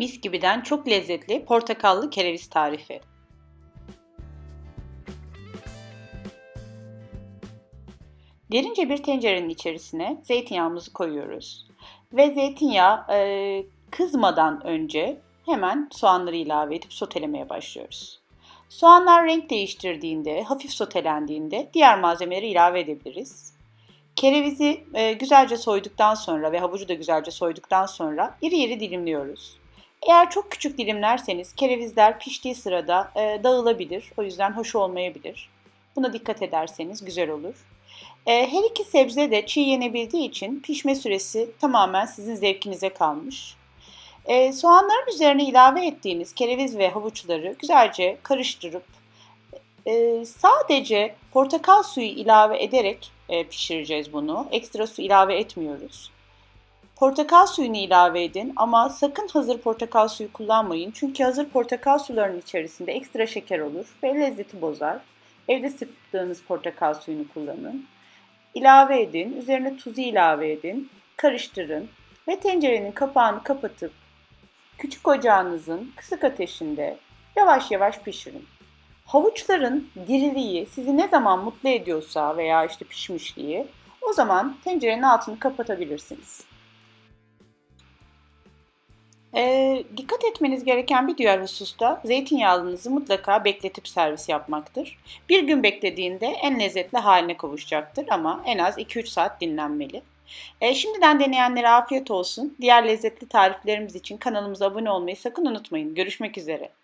Mis gibiden çok lezzetli portakallı kereviz tarifi. Derince bir tencerenin içerisine zeytinyağımızı koyuyoruz. Ve zeytinyağı e, kızmadan önce hemen soğanları ilave edip sotelemeye başlıyoruz. Soğanlar renk değiştirdiğinde, hafif sotelendiğinde diğer malzemeleri ilave edebiliriz. Kerevizi e, güzelce soyduktan sonra ve havucu da güzelce soyduktan sonra iri iri dilimliyoruz. Eğer çok küçük dilimlerseniz kerevizler piştiği sırada e, dağılabilir. O yüzden hoş olmayabilir. Buna dikkat ederseniz güzel olur. E, her iki sebze de çiğ yenebildiği için pişme süresi tamamen sizin zevkinize kalmış. E, soğanların üzerine ilave ettiğiniz kereviz ve havuçları güzelce karıştırıp e, sadece portakal suyu ilave ederek e, pişireceğiz bunu. Ekstra su ilave etmiyoruz. Portakal suyunu ilave edin ama sakın hazır portakal suyu kullanmayın. Çünkü hazır portakal sularının içerisinde ekstra şeker olur ve lezzeti bozar. Evde sıktığınız portakal suyunu kullanın. İlave edin, üzerine tuzu ilave edin, karıştırın ve tencerenin kapağını kapatıp küçük ocağınızın kısık ateşinde yavaş yavaş pişirin. Havuçların diriliği sizi ne zaman mutlu ediyorsa veya işte pişmişliği o zaman tencerenin altını kapatabilirsiniz. Ee, dikkat etmeniz gereken bir diğer husus da zeytinyağlınızı mutlaka bekletip servis yapmaktır. Bir gün beklediğinde en lezzetli haline kavuşacaktır ama en az 2-3 saat dinlenmeli. Ee, şimdiden deneyenlere afiyet olsun. Diğer lezzetli tariflerimiz için kanalımıza abone olmayı sakın unutmayın. Görüşmek üzere.